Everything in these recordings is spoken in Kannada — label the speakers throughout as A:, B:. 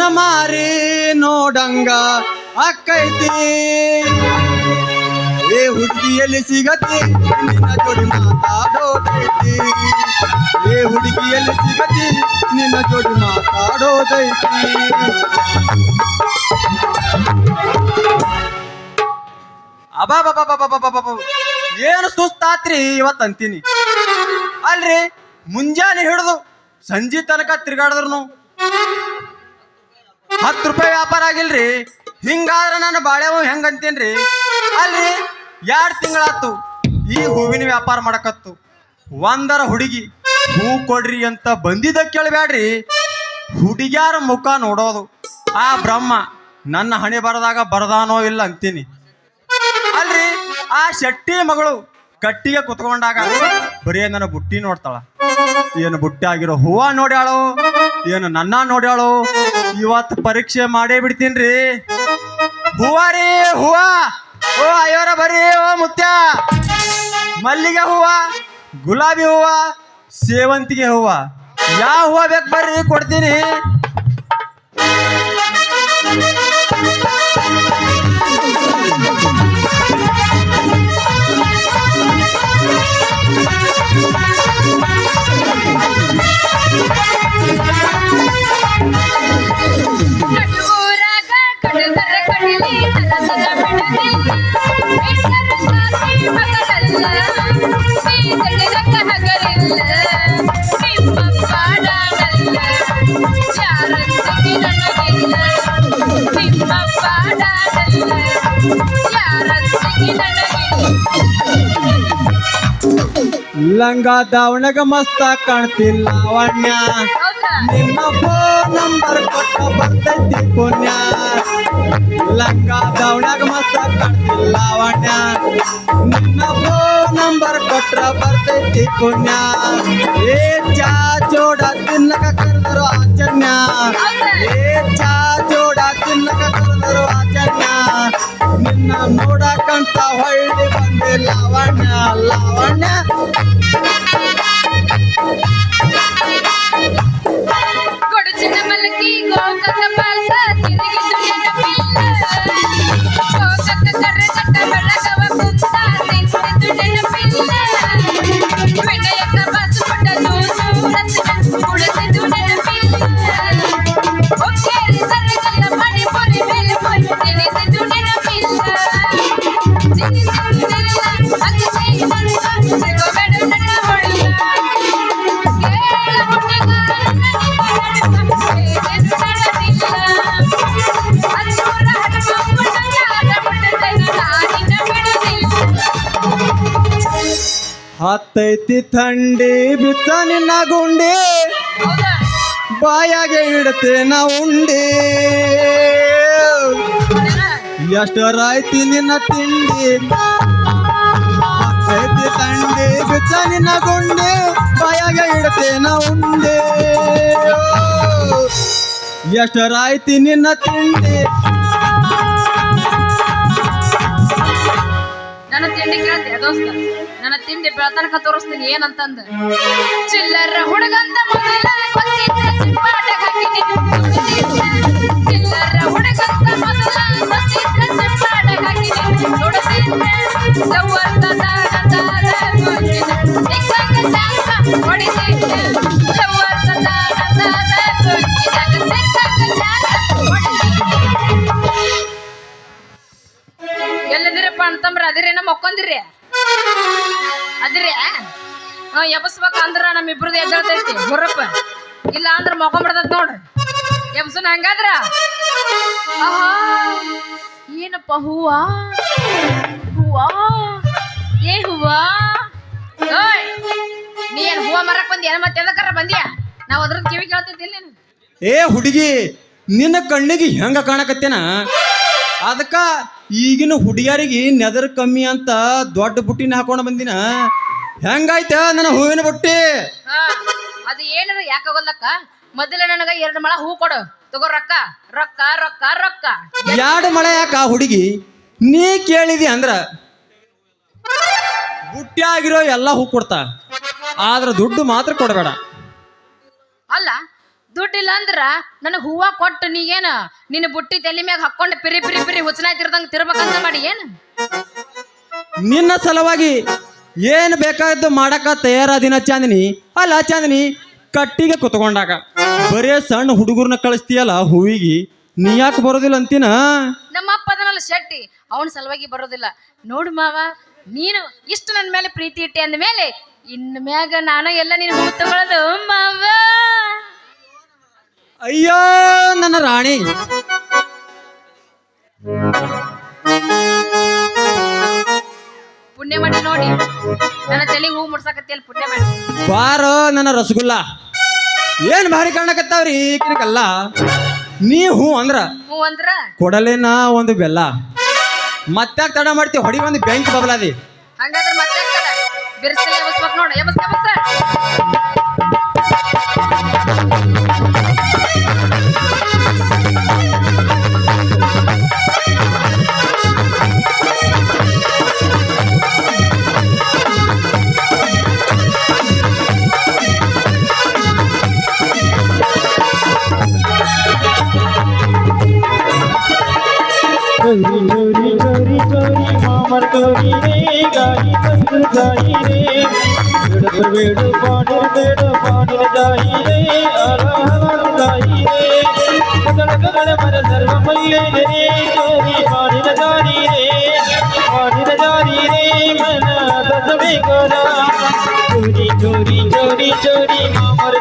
A: ಮನ ಮಾರಿ ನೋಡಂಗ ಅಕ್ಕೈತಿ. ಏ ಹುಡುಗಿಯಲ್ಲಿ ಸಿಗತಿ, ನಿನ್ನ ಜೋಡಿ ಮಾತಾಡೋದೈತಿ ಏ ಹುಡುಗಿಯಲ್ಲಿ ಸಿಗತಿ, ನಿನ್ನ ಜೋಡಿ ಮಾತಾಡೋದೈತಿ ಬಾಬಾ ಬಾಬಾ ಏನು ಸುಸ್ತಾತ್ರಿ ಇವತ್ತು ಅಂತೀನಿ ಅಲ್ರಿ ಮುಂಜಾನೆ ಹಿಡಿದು ಸಂಜೆ ತನಕ ತಿರ್ಗಾಡಿದ್ರು ಹತ್ತು ರೂಪಾಯಿ ವ್ಯಾಪಾರ ಆಗಿಲ್ರಿ? ಹಿಂಗಾದ್ರೆ ನಾನು ಬಾಳೆವು ಹೆಂಗ್ ಅಂತೀನ್ರಿ ಅಲ್ರಿ, ಎರಡು ತಿಂಗಳಾತು ಈ ಹೂವಿನ ವ್ಯಾಪಾರ ಮಾಡಕತ್ತು. ಒಂದರ ಹುಡುಗಿ, ಹೂ ಕೊಡ್ರಿ ಅಂತ ಬಂದಿದ್ದ ಕೇಳಬೇಡ್ರಿ ಹುಡುಗಿಯಾರ ಮುಖ ನೋಡೋದು. ಆ ಬ್ರಹ್ಮ, ನನ್ನ ಹಣೆ ಬರದಾಗ ಬರದಾನೋ ಇಲ್ಲ ಅಂತೀನಿ. ಅಲ್ರಿ, ಆ ಶೆಟ್ಟಿ ಮಗಳು ಕಟ್ಟಿಗೆ ಕುತ್ಕೊಂಡಾಗ, ಬರೀ ನನ್ನ ಬುಟ್ಟಿ ನೋಡ್ತಾಳ. ಏನು ಬುಟ್ಟಿ ಆಗಿರೋ ಹೂವ ನೋಡ್ಯಾಳು? ಏನು ನನ್ನ ನೋಡ್ಯಾಳು? ಇವತ್ತು ಪರೀಕ್ಷೆ ಮಾಡೇ ಬಿಡ್ತೀನ್ರಿ. ಹೂವ ರೀ, ಹೂವ. ಓ, ಅಯ್ಯೋರ, ಬರ್ರಿ, ಓ, ಮುತ್ಯ. ಮಲ್ಲಿಗೆ ಹೂವ, ಗುಲಾಬಿ ಹೂವ, ಸೇವಂತಿಗೆ ಹೂವ. ಯಾವ ಹೂವ ಬೇಕು ಬರ್ರಿ, ಕೊಡ್ತೀನಿ. ಲಂಗ ದಾವಣಗ ಮಸ್ತ ಕಾಣ್ತಿಲ್ಲ ಲಾವಣ್ಯ
B: ಹೌದಾ
A: ನಿನ್ನ ಫೋನ್ ನಂಬರ್ ಕೊಟ್ಟ ಬರ್ತೈತಿ ಪುಣ್ಯ ಲಂಗ ದಾವಣಗ ಮಸ್ತ ಕಾಣ್ತಿಲ್ಲ ಲಾವಣ್ಯ ನಿನ್ನ ಫೋನ್ ನಂಬರ್ ಕೊಟ್ರ ಬರ್ತೈತಿ ಪುಣ್ಯ ಏ ಚಾ ಜೋಡ ತಿನ್ನಕ ಕರೆದರು ಆಚನ್ಯ ಏ ಚಾ ಜೋಡ ತಿನ್ನಕ ಕರೆದರು
B: লাওয়ানা লাওয়ানা।
A: ಹತ್ತೈತಿ ಥಂಡಿ ಬಿತ್ತ ನಿನ್ನ ಗುಂಡಿ. ಬಾಯಾಗೆ ಇಡತೇನ ಉಂಡಿ. ಎಷ್ಟರಾಯ್ತಿ ನಿನ್ನ ತಿಂಡಿ? ತೈತಿ ಥಂಡಿ ಬಿತ್ತ ನಿನ್ನ ಗುಂಡಿ. ಬಾಯಾಗೆ ಇಡತೇನ ಉಂಡಿ. ಎಷ್ಟರಾಯ್ತಿ ನಿನ್ನ ತಿಂಡಿ?
B: ನನ್ನ ತಿಂಡಿ ಕೇಳ್ತೀಯ ದೋಸ್ತ. ತಿಂಡಿ ಬೆಳತನಕ ತೋರಿಸ್ತೀನಿ ಏನಂತಂದ ಚಿಲ್ಲರ ಹುಡುಗಂತ ಮೊದಲ ಇಲ್ಲ ಅಂದ್ರ ಮಕ್ಕೊಂಬಿಡ್ತೈತಿ ನೋಡ್ರಿ. ಎಬ್ಸನ ಹಂಗಾದ್ರ? ಆಹಾ ಏನಪ್ಪ ಹೂವ? ಹೂವ? ಏ ಹೂವ? ಓಯ್ ನೀ ಏನ್ ಹೂವ ಮರಕ್ ಬಂದಿ? ಏನ್ ಮತ್ತೆ ಎದಕ್ಕಾರ ಬಂದಿಯಾ? ನಾವ್ ಅದ್ರ ಕಿವಿ ಕೇಳ್ತಿದ್ದಿಲ್ಲ
A: ಏ ಹುಡುಗಿ ನಿನ್ನ ಕಣ್ಣಿಗೆ ಹೆಂಗ ಕಾಣಕತ್ತೇನ? ಅದಕ್ಕ ಈಗಿನ ಹುಡುಗಿಯರಿಗೆ ನೆದರ್ ಕಮ್ಮಿ ಅಂತ ದೊಡ್ಡ ಬುಟ್ಟಿನ ಹಾಕೊಂಡು ಬಂದಿನ? ಹೆಂಗಾಯ್ತ ನನ್ನ ಹೂವಿನ ಬುಟ್ಟಿ?
B: ಹಾ. ಅದು ಏನಾರ ಯಾಕಾಗೋಲ್ಲಕ್ಕ ಮೊದಲ ನನಗ ಎರಡು ಮಳ ಹೂ ಕೊಡು. ತಗೋ ರೊಕ್ಕ. ರೊಕ್ಕ ರೊಕ್ಕ ರೊಕ್ಕ.
A: ಎರಡು ಮಳೆ ಯಾಕ ಆ ಹುಡುಗಿ? ನೀ ಕೇಳಿದಿ ಅಂದ್ರ ಬುಟ್ಟಿ ಆಗಿರೋ ಎಲ್ಲ ಹೂ ಕೊಡ್ತಾ. ಆದ್ರ ದುಡ್ಡು ಮಾತ್ರ ಕೊಡಬೇಡ.
B: ಅಲ್ಲ ದುಡ್ಡಿಲ್ಲ ಅಂದ್ರ ನನಗೆ ಹೂವ ಕೊಟ್ಟು ನೀ ಏನ? ನಿನ್ನ ಬುಟ್ಟಿ ತಲೆ ಮ್ಯಾಗ ಹಾಕೊಂಡು ಪಿರಿ ಪಿರಿ ಪಿರಿ ಹುಚ್ಚನಾಯ್ತಿರ್ದಂಗ ತಿರ್ಬೇಕಂತ ಮಾಡಿ ಏನು?
A: ನಿನ್ನ ಸಲುವಾಗಿ ಏನು ಬೇಕಾದ್ದು ಮಾಡಕ ತಯಾರಾದಿನ ಚಾಂದಿನಿ? ಅಲ್ಲ ಚಾಂದಿನಿ ಕಟ್ಟಿಗೆ ಕುತ್ಕೊಂಡಾಗ. ಬರೇ ಸಣ್ಣ ಹುಡುಗರ್ನ ಕಳಿಸ್ತೀಯಲ್ಲ ಹೂವಿಗೆ? ನೀ ಯಾಕೆ ಬರೋದಿಲ್ಲ ಅಂತೀನ?
B: ನಮ್ಮ ಅಪ್ಪ ಅದನಲ್ಲ ಶೆಟ್ಟಿ ಅವನ ಸಲುವಾಗಿ ಬರೋದಿಲ್ಲ. ನೋಡು ಮಾವ ನೀನು ಇಷ್ಟು ನನ್ನ ಮೇಲೆ ಪ್ರೀತಿ ಇಟ್ಟೆ ಅಂದ ಮೇಲೆ ಇನ್ ಮ್ಯಾಗ ನಾನು ಎಲ್ಲ ನೀನು ಹೂ ತಗೊಳ್ಳೋದು ಮಾವ.
A: ಅಯ್ಯೋ ನನ್ನ ರಾಣಿ.
B: ಪುಣ್ಯ ಮಾಡಿ ನೋಡಿ. ನನ್ನ ತಲೆಗೆ ಹೂ ಮುಡ್ಸಕತ್ತಿಯಲ್ಲಿ ಪುಣ್ಯ ಮಾಡಿ.
A: ಬಾರೋ ನನ್ನ ರಸಗುಲ್ಲ. ಏನ್ ಭಾರಿ ಕಾಣಕತ್ತಾವ್ರಿ ಈಗಿನಕಲ್ಲ ನೀ ಹೂ ಅಂದ್ರ?
B: ಹೂ ಅಂದ್ರ?
A: ಕೊಡಲೇನ ಒಂದು ಬೆಲ್ಲ. ಮತ್ತೆ ತಡ ಮಾಡ್ತೀವಿ ಹೊಡಿ ಒಂದು ಬೆಂಕಿ ಬಬಲಾದಿ.
B: ಹಂಗಾದ್ರೆ ಮತ್ತೆ ಬಿರ್ಸಲಿ ಎಬಸ್ಬೇಕು ನೋಡು. ಎಬಸ್ ಎಬಸ್.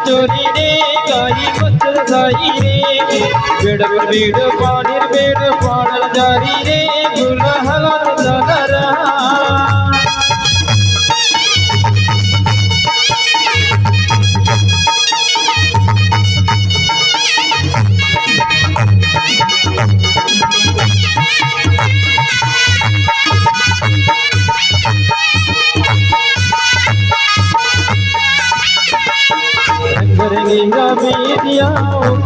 C: கஸ்தூரி ரே தாயி மஸ்தர சாயி ரே வேடம் வீடு பாடிர் வேடு பாடல் ஜாரி ரே குலஹலர் தகரா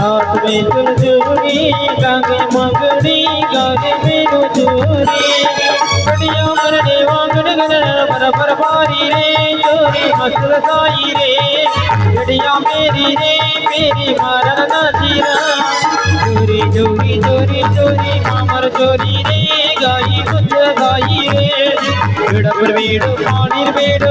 C: હાથ મેં કરજોરી લાગે મગડી લાગે મેરો ચોરી કડિયા કરને વાંગણ ગણ પર પર ભારી રે ચોરી મસલ સાઈ રે કડિયા મેરી રે મેરી મારા નાજી રા ચોરી ચોરી ચોરી ચોરી મામર ચોરી રે ગાઈ
B: ગુજ ગાઈ રે વેડ પર વેડ પાણીર વેડ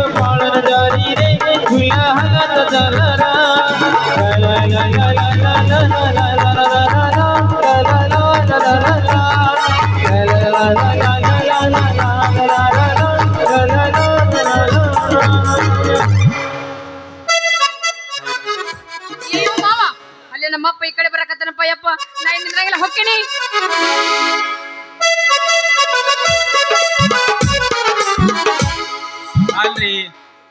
B: ನಾ ಇನ್ನಿದ್ರಾಗೆಲ್ಲ ಹೊಕ್ಕಿನಿ.
D: ಅಲ್ರಿ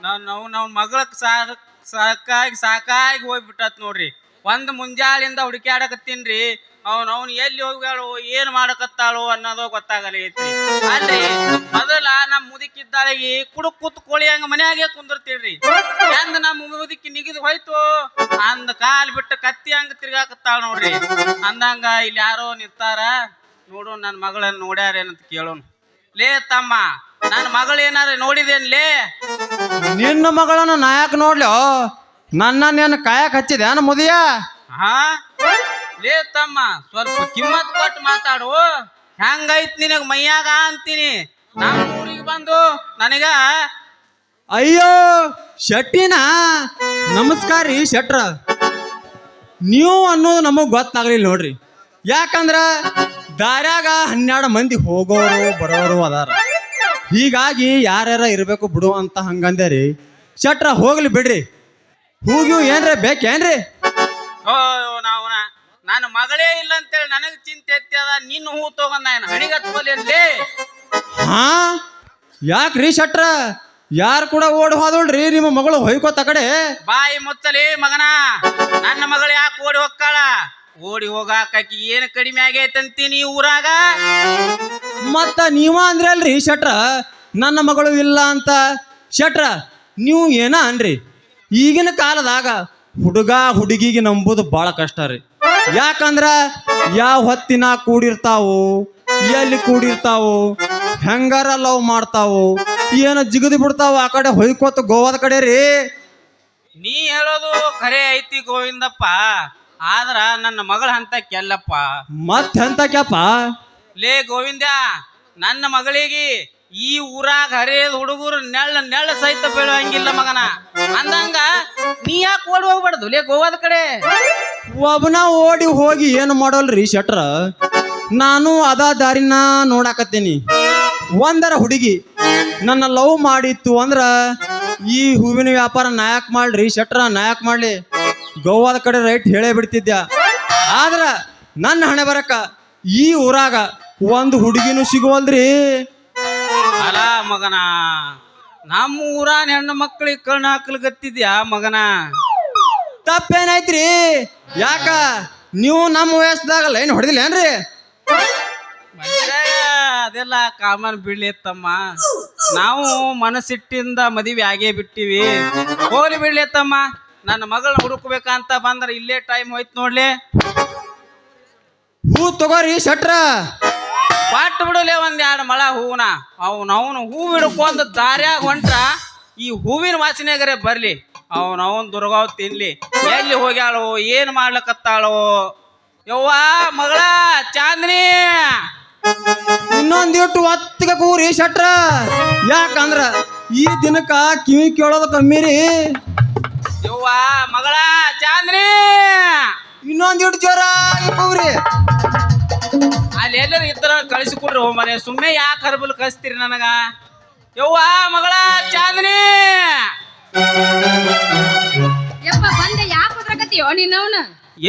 D: ನಾವ್ ನಾವು ಮಗಳ ಸಾಕ್ ಸಾಕಾಗಿ ಸಾಕಾಗಿ ಹೋಗ್ಬಿಟ್ಟತ್ ನೋಡ್ರಿ. ಒಂದ್ ಮುಂಜಾಲಿಂದ ಹುಡುಕ್ಯಾಡಕತ್ತೀನ್ರಿ ಅವ್ನ ಅವ್ನ ಎಲ್ಲಿ ಹೋಗ್ಯಾಳು, ಏನ್ ಮಾಡಕತ್ತಾಳು ಅನ್ನೋದು ಗೊತ್ತಾಗಲೈತಿ ಅಲ್ರಿ, ಮೊದಲ ನಮ್ ಮುದುಕಿದ್ದಾಳಿಗೆ ಕುಡುಕ್ ಕೂತ್ ಕೋಳಿ ಹಂಗ ಮನ್ಯಾಗೆ ಕುಂದಿರ್ತೀಳ್ರಿ. ಎಂದ ನಮ್ಮ ಮುದುಕಿ ನಿಗಿದ್ ಹೋಯ್ತು, ಅಂದ ಕಾಲ್ ಬಿಟ್ಟು ಕತ್ತಿ ಹಂಗ ತಿರ್ಗಾಕತ್ತಾಳ ನೋಡ್ರಿ. ಅಂದಂಗ ಇಲ್ಲಿ ಯಾರೋ ನಿಂತಾರ, ನೋಡು ನನ್ನ ಮಗಳನ್ನ ನೋಡ್ಯಾರೇನಂತ ಕೇಳೋಣ. ಲೇ ತಮ್ಮ ನನ್ನ ಮಗಳೇನಾರ ನೋಡಿದೇನ್ಲೇ
A: ನಿನ್ನ ಮಗಳನ್ನ ನಾಯಕ್ ನೋಡ್ಲೋ? ನನ್ನ ನೀನು ಕಾಯಕ್ ಹಚ್ಚಿದೆ? ಅನ್ನ ಮುದಿಯ?
D: ಹಾ? ಲೇ ತಮ್ಮ ಸ್ವಲ್ಪ ಕಿಮ್ಮತ್ ಕೊಟ್ಟು ಮಾತಾಡು. ಹೆಂಗೈತ್ ನಿನಗ ಮೈಯಾಗ ಅಂತೀನಿ. ನಾನು ಊರಿಗೆ ಬಂದು ನನಗ
A: ಅಯ್ಯೋ ಶೆಟ್ಟಿನ ನಮಸ್ಕಾರ ರೀ ಶೆಟ್ರ. ನೀವು ಅನ್ನೋದು ನಮಗೆ ಗೊತ್ತಾಗ್ಲಿಲ್ಲ ನೋಡ್ರಿ. ಯಾಕಂದ್ರ ದಾರ್ಯಾಗ ಹನ್ನೆರಡು ಮಂದಿ ಹೋಗೋರು ಬರೋರು ಅದಾರ. ಹೀಗಾಗಿ ಯಾರ್ಯಾರ ಇರಬೇಕು ಬಿಡು ಅಂತ ಹಂಗಂದೆ ರೀ. ಶೆಟ್ರ ಹೋಗ್ಲಿ ಬಿಡ್ರಿ. ಹೂಗಿವು ಏನ್ರ ಬೇಕೇನ್ರಿ
D: ಓ ನಾವು ನನ್ನ ಮಗಳೇ ಇಲ್ಲ ಅಂತೇಳಿ ನನಗೆ ಚಿಂತೆ ಎತ್ತದ ನಿನ್ನ ಹೂ ತಗೊಂಡ ನಾನು ಹಣಿಗತ್ಕೊಲೇನ್ಲೇ
A: ಹಾ? ಯಾಕ್ರಿ ಶಟ್ರ? ಯಾರು ಕೂಡ ಓಡ್ ಹೋದ್ರಿ ನಿಮ್ಮ ಮಗಳು ಹೊಯ್ಕೋತ ಕಡೆ?
D: ಬಾಯಿ ಮುತ್ತಲಿ ಮಗನ. ನನ್ನ ಮಗಳು ಯಾಕೆ ಓಡಿ ಹೋಗ್ತಾಳ? ಓಡಿ ಹೋಗಾಕಿ ಏನು ಏನ್ ಕಡಿಮೆ ಆಗೈತಂತೀನಿ ಊರಾಗ?
A: ಮತ್ತ ನೀವ ಅಂದ್ರಿ ಅಲ್ರಿ ಶೆಟ್ರ ನನ್ನ ಮಗಳು ಇಲ್ಲ ಅಂತ. ಶೆಟ್ರ ನೀವು ಏನ ಅನ್ರಿ? ಈಗಿನ ಕಾಲದಾಗ ಹುಡುಗ ಹುಡುಗಿಗೆ ನಂಬುದು ಭಾಳ ಕಷ್ಟ ರೀ. ಯಾಕಂದ್ರ ಯಾವ ಹೊತ್ತಿನ ಕೂಡಿರ್ತಾವು ಎಲ್ಲಿ ಕೂಡಿರ್ತಾವು ಹೆಂಗಾರ ಲವ್ ಮಾಡ್ತಾವು ಏನು ಜಿಗದಿ ಬಿಡ್ತಾವು ಆ ಕಡೆ ಹೊಯ್ಕೋತ ಗೋವಾದ ಕಡೆ ರೀ.
D: ನೀ ಹೇಳೋದು ಖರೆ ಐತಿ ಗೋವಿಂದಪ್ಪ. ಆದ್ರ ನನ್ನ ಮಗಳ ಹಂತ ಕೆಲ್ಲಪ್ಪ
A: ಮತ್ತೆ ಹಂತ ಕ್ಯಾಪ
D: ಲೇ ಗೋವಿಂದ ನನ್ನ ಮಗಳಿಗೆ ಈ ಊರಾಗ ಹರಿಯದ ಹುಡುಗರು ನೆಳ್ಳ ನೆಳ್ಳ ಸಹಿತ ಬೀಳುವಂಗಿಲ್ಲ ಮಗನ. ಅಂದಂಗ ನೀ ಯಾಕೆ ಓಡಿ ಹೋಗ್ಬಾರ್ದು? ಲೇ, ಗೋವಾದ ಕಡೆ.
A: ಒಬ್ಬನ ಓಡಿ ಹೋಗಿ ಏನು ಮಾಡೋಲ್ರಿ ಶೆಟ್ರ? ನಾನು ಅದ ದಾರಿನ ನೋಡಾಕತ್ತೀನಿ. ಒಂದರ ಹುಡುಗಿ ನನ್ನ ಲವ್ ಮಾಡಿತ್ತು ಅಂದ್ರ ಈ ಹೂವಿನ ವ್ಯಾಪಾರ ನಾಯಕ್ ಮಾಡ್ರಿ ಶೆಟ್ರ ನಾಯಕ್ ಮಾಡ್ಲಿ, ಗೋವಾದ ಕಡೆ ರೈಟ್ ಹೇಳೇ ಬಿಡ್ತಿದ್ಯ? ಆದ್ರ ನನ್ನ ಹಣೆ ಬರಕ ಈ ಊರಾಗ ಒಂದು ಹುಡುಗಿನೂ ಸಿಗುವಲ್ರಿ.
D: ಅಲ ಮಗನ ನಮ್ಮ ಊರಾನ ಹೆಣ್ಣು ಮಕ್ಕಳಿಗೆ ಕಣ್ಣು ಹಾಕ್ಲಿಕತ್ತಿದ್ಯಾ ಮಗನ?
A: ತಪ್ಪೇನಾಯ್ತ್ರಿ ಯಾಕ? ನೀವು ನಮ್ಮ ವಯಸ್ಸದಾಗ ಲೈನ್ ಹೊಡೆದಿಲ್ಲ ಏನ್ರಿ?
D: ಅದೆಲ್ಲ ಕಾಮನ್ ಬಿಡ್ಲಿ ತಮ್ಮ. ನಾವು ಮನಸ್ಸಿಟ್ಟಿಂದ ಮದುವೆ ಆಗೇ ಬಿಟ್ಟಿವಿ. ಹೋಗ್ಲಿ ಬಿಡ್ಲಿ ತಮ್ಮ. ನನ್ನ ಮಗಳನ್ನ ಹುಡುಕ್ಬೇಕಂತ ಬಂದ್ರೆ ಇಲ್ಲೇ ಟೈಮ್ ಹೋಯ್ತು ನೋಡ್ಲಿ.
A: ಹೂ ತಗೋರಿ ಶೆಟ್ರ.
D: ಪಾಟ್ ಬಿಡಲೆ ಒಂದ್ ಎರಡು ಮಳ ಹೂವನ. ಅವ್ನ ಅವನು ಹೂ ಹಿಡ್ಕೊಂಡ್ ದಾರ್ಯಾಗ ಹೊಂಟ್ರ ಈ ಹೂವಿನ ವಾಸನೆಗರೆ ಬರ್ಲಿ. ಅವನ ಅವನ್ ದುರ್ಗಾವ್ ತಿನ್ಲಿ. ಎಲ್ಲಿ ಹೋಗ್ಯಾಳು ಏನ್ ಮಾಡ್ಲಕತ್ತಾಳೋ. ಯವ್ವ ಮಗಳ ಚಾಂದ್ನಿ.
A: ಇನ್ನೊಂದಿಟ್ಟು ಒತ್ತಿಗೆ ಕೂರಿ ಶೆಟ್ರ. ಯಾಕಂದ್ರ ಈ ದಿನಕ ಕಿವಿ ಕೇಳೋದು ಕಮ್ಮಿ ರೀ
D: ಯವ್ವ ಮಗಳ ಚಾಂದ್ನಿ.
A: ಇನ್ನೊಂದಿಟ್ಟು ಜೋರ ಕೂರಿ.
D: ಅಲ್ಲಿ ಎಲ್ಲರೂ ಇದ್ರ ಕಳಿಸಿಕೊಡ್ರಿ ಮನೆ. ಸುಮ್ಮನೆ ಯಾಕೆ ಕರ್ಬಲ್ ಕಳಿಸ್ತೀರಿ ನನಗ? ಯವ್ವ ಮಗಳ ಚಾಂದನಿ!
B: ಯಪ್ಪ ಬಂದೆ. ಯಾಕೆ ಹೋದ್ರಕತ್ತೀಯೋ ನಿನ್ನವನ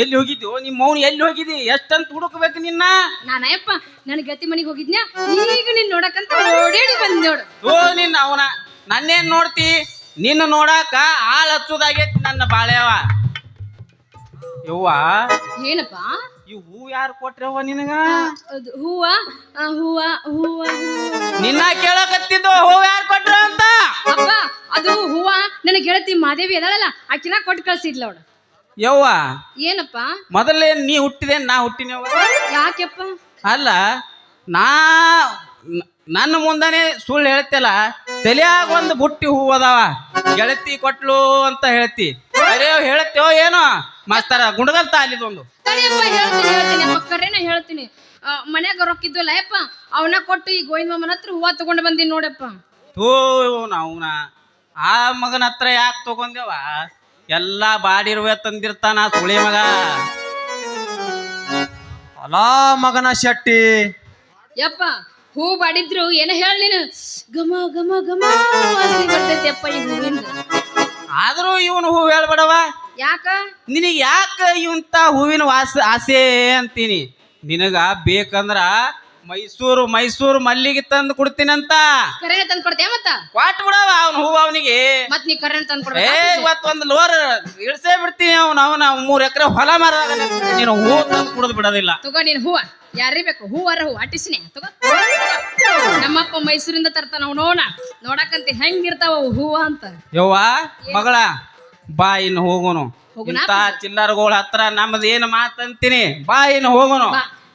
D: ಎಲ್ಲಿ ಹೋಗಿದ್ಯೋ? ನಿಮ್ಮ ಮೌನ್ ಎಲ್ಲಿ ಹೋಗಿದಿ? ಎಷ್ಟಂತ ಹುಡುಕ್ಬೇಕು ನಿನ್ನ?
B: ನಾನಯ್ಯಪ್ಪ ನನ್ನ ಗತಿ ಮನೆಗೆ ಹೋಗಿದ್ನ್ಯಾ? ಈಗ ನಿನ್ ನೋಡಕಂತ ಓಡೇಡಿ ಬಂದ್ ನೋಡು.
D: ಓ ನಿನ್ನ ಅವನ. ನನ್ನೇನ್ ನೋಡ್ತಿ? ನಿನ್ನ ನೋಡಾಕ ಆಳ್ ಹಚ್ಚೋದಾಗೈತಿ ನನ್ನ ಬಾಳೆವ ಯವ್ವ.
B: ಏನಪ್ಪ?
D: ಈ ಹೂ ಯಾರು ಕೊಟ್ರವ್ವ ನಿನಗ?
B: ಅದು ಹೂವ ಆ, ಹೂವ ಹೂವ ಹೂವ.
D: ನಿನ್ನ ಕೇಳಕತ್ತಿದ್ದು ಹೂ ಯಾರು ಕೊಟ್ರ ಅಂತ?
B: ಅಪ್ಪ ಅದು ಹೂವ ನನ್ನ ಗೆಳತಿ ಮಾದೇವಿ ಅದಳಲ್ಲ ಆಕಿನ ಕೊಟ್ಟು ಕಳ್ಸಿದ್ಲ ಅವಳು.
D: ಯವ್ವ
B: ಏನಪ್ಪ?
D: ಮೊದಲೇ ನೀ ಹುಟ್ಟಿದೆ ನಾ ಹುಟ್ಟಿನವ್ವ
B: ಯಾಕೆಪ್ಪ?
D: ಅಲ್ಲ ನಾ ನ- ನನ್ನ ಮುಂದಾನೆ ಸುಳ್ಳು ಹೇಳ್ತಿಲ್ಲ ತಲೆಯಾಗ ಒಂದು ಬುಟ್ಟಿ ಹೂ ಅದಾವ. ಗೆಳತಿ ಕೊಟ್ಲು ಅಂತ ಹೇಳ್ತಿ. ಅರೇ ಹೇಳ್ತೇವೋ ಏನೋ? ಮಾಸ್ತರ ಗುಂಡಗಲ್ತ ತಾಲಿದೊಂದು
B: ತಡಿಯಪ್ಪ ಹೇಳ್ತೀನಿ ಹೇಳ್ತೀನಿ ರೊಕ್ಕ ಕರೆನ ಹೇಳ್ತೀನಿ. ಮನ್ಯಾಗ ರೊಕ್ಕ ರೊಕ್ಕಿದ್ವಲ್ಲ ಯಪ್ಪ ಅವನ ಕೊಟ್ಟು ಈ ಗೋವಿಂದ ಮಾಮನ ಹತ್ರ ಹೂವ ತಗೊಂಡು ಬಂದೀನಿ ನೋಡಪ್ಪ.
D: ಥೂ ನಾವ್ನ ಆ ಮಗನ ಹತ್ರ ಯಾಕೆ ತಗೊಂದೇವ ಎಲ್ಲ ಬಾಡಿರುವೆ ತಂದಿರ್ತಾನ ತುಳಿ ಸುಳಿ ಮಗ.
A: ಅಲಾ ಮಗನ ಶೆಟ್ಟಿ.
B: ಯಪ್ಪ ಹೂ ಬಾಡಿದ್ರು ಏನ ಹೇಳ ನೀನು? ಗಮ ಗಮ ಗಮ ವಾಸನೆ ಬರ್ತೈತಿ ಅಪ್ಪ ಈ ಹೂವಿಂದ.
D: ಆದ್ರೂ ಇವನು ಹೂ ಹೇಳ್ಬೇಡವ.
B: ಯಾಕ?
D: ನಿನಗೆ ಯಾಕ ಇವಂತ ಹೂವಿನ ವಾಸ ಆಸೆ ಅಂತೀನಿ? ನಿನಗ ಬೇಕಂದ್ರ ಮೈಸೂರು ಮೈಸೂರು ಮಲ್ಲಿಗೆ ತಂದು ಕೊಡ್ತೀನಂತ.
B: ಕರೆನ ತಂದ್ ಕೊಡ್ತೀಯ ಮತ್ತ?
D: ಕೊಟ್ ಬಿಡವ ಅವ್ನ ಹೂವ ಅವನಿಗೆ.
B: ಮತ್ ನೀ ಕರೆನ ತಂದ್
D: ಏ
B: ಇವತ್
D: ಒಂದ್ ಲೋರ್ ಇಳಿಸೇ ಬಿಡ್ತೀನಿ ಅವ್ನ ಅವನ ಮೂರ್ ಎಕರೆ ಹೊಲ ಮರ ನೀನು ಹೂ ತಂದು ಕುಡ್ದು ಬಿಡೋದಿಲ್ಲ.
B: ತಗೋ ನೀನ್ ಹೂವ. ಯಾರಿ ಬೇಕು? ಹೂವರ ಹೂ ಅಟ್ಟಿಸಿನಿ ತಗೋ. ನಮ್ಮಪ್ಪ ಮೈಸೂರಿಂದ ತರ್ತಾನ ನೋಡ ನೋಡಕಂತ ಹೆಂಗಿರ್ತಾವ ಹೂವ ಅಂತ.
D: ಯವ್ವ ಮಗಳ ಬಾ ಇನ್ನು ಹೋಗೋನು? ಇಂತ ಚಿಲ್ಲರ್ಗಳ ಹತ್ರ ನಮ್ದು ಏನು ಮಾತಂತೀನಿ ಬಾ ಇನ್ನು ಹೋಗೋನು.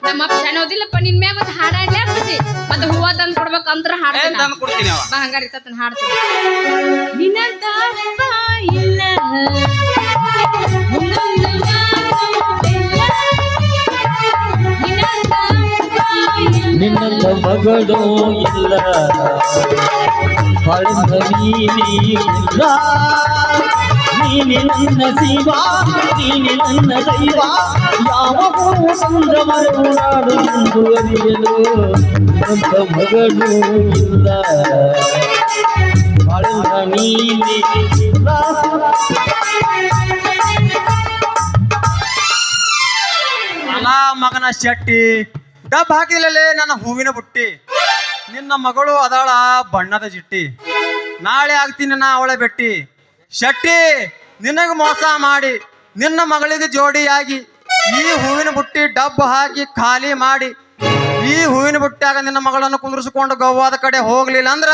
B: ನಮ್ಮ ನಿನ್ನ ನಿನ್ ಮ್ಯಾಗ ಮತ್ತೆ ಹಾಡಾಡ್ಲೇ ಆಗ್ತೈತಿ. ಮತ್ತೆ ಹೂವ ತಂದ್ ಕೊಡ್ಬೇಕು ಅಂದ್ರ
D: ಏನ್
B: ಹಾಡ್ತೀನಿ
D: ಕೊಡ್ತೀನಿ
B: ಬಾ ಹಂಗಾರ ಇರ್ತತನ ಹಾಡ್ತೀನಿ. ನಿನ್ನಂತ ಇಲ್ಲ. ನಿನ್ನಂತ
C: ಮಗಳು ಇಲ್ಲ. ಬಾಳಿಂದ ನೀನೇ ಇಲ್ಲ. ನೀನೆ ನನ್ನ ನೀನೆ ನನ್ನ ದೈವ. ಯಾವ ಅರಿಯಲು ನಿನ್ನಂತ ಮಗಳು ಇಲ್ಲ ನೀನೆ
A: ಮಗನ ಶೆಟ್ಟಿ, ಡಬ್ ಹಾಕಿಲ್ಲಲೇ ನನ್ನ ಹೂವಿನ ಬುಟ್ಟಿ. ನಿನ್ನ ಮಗಳು ಅದಾಳ ಬಣ್ಣದ ಜಿಟ್ಟಿ. ನಾಳೆ ಆಗ್ತೀನಿ ನಾ ಅವಳೆ ಬೆಟ್ಟಿ. ಶೆಟ್ಟಿ, ನಿನಗೆ ಮೋಸ ಮಾಡಿ, ನಿನ್ನ ಮಗಳಿಗೆ ಜೋಡಿಯಾಗಿ, ಈ ಹೂವಿನ ಬುಟ್ಟಿ ಡಬ್ಬ ಹಾಕಿ ಖಾಲಿ ಮಾಡಿ, ಈ ಹೂವಿನ ಬುಟ್ಟ್ಯಾಗ ನಿನ್ನ ಮಗಳನ್ನು ಕುಂದ್ರಿಸಿಕೊಂಡು ಗೋವಾದ ಕಡೆ ಹೋಗ್ಲಿಲ್ಲ ಅಂದ್ರ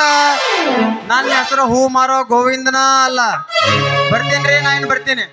A: ನನ್ನ ಹೆಸರು ಹೂ ಮಾರೋ ಗೋವಿಂದನ ಅಲ್ಲ. ಬರ್ತೀನಿ ರೀ, ನಾ ಇನ್ನು ಬರ್ತೀನಿ.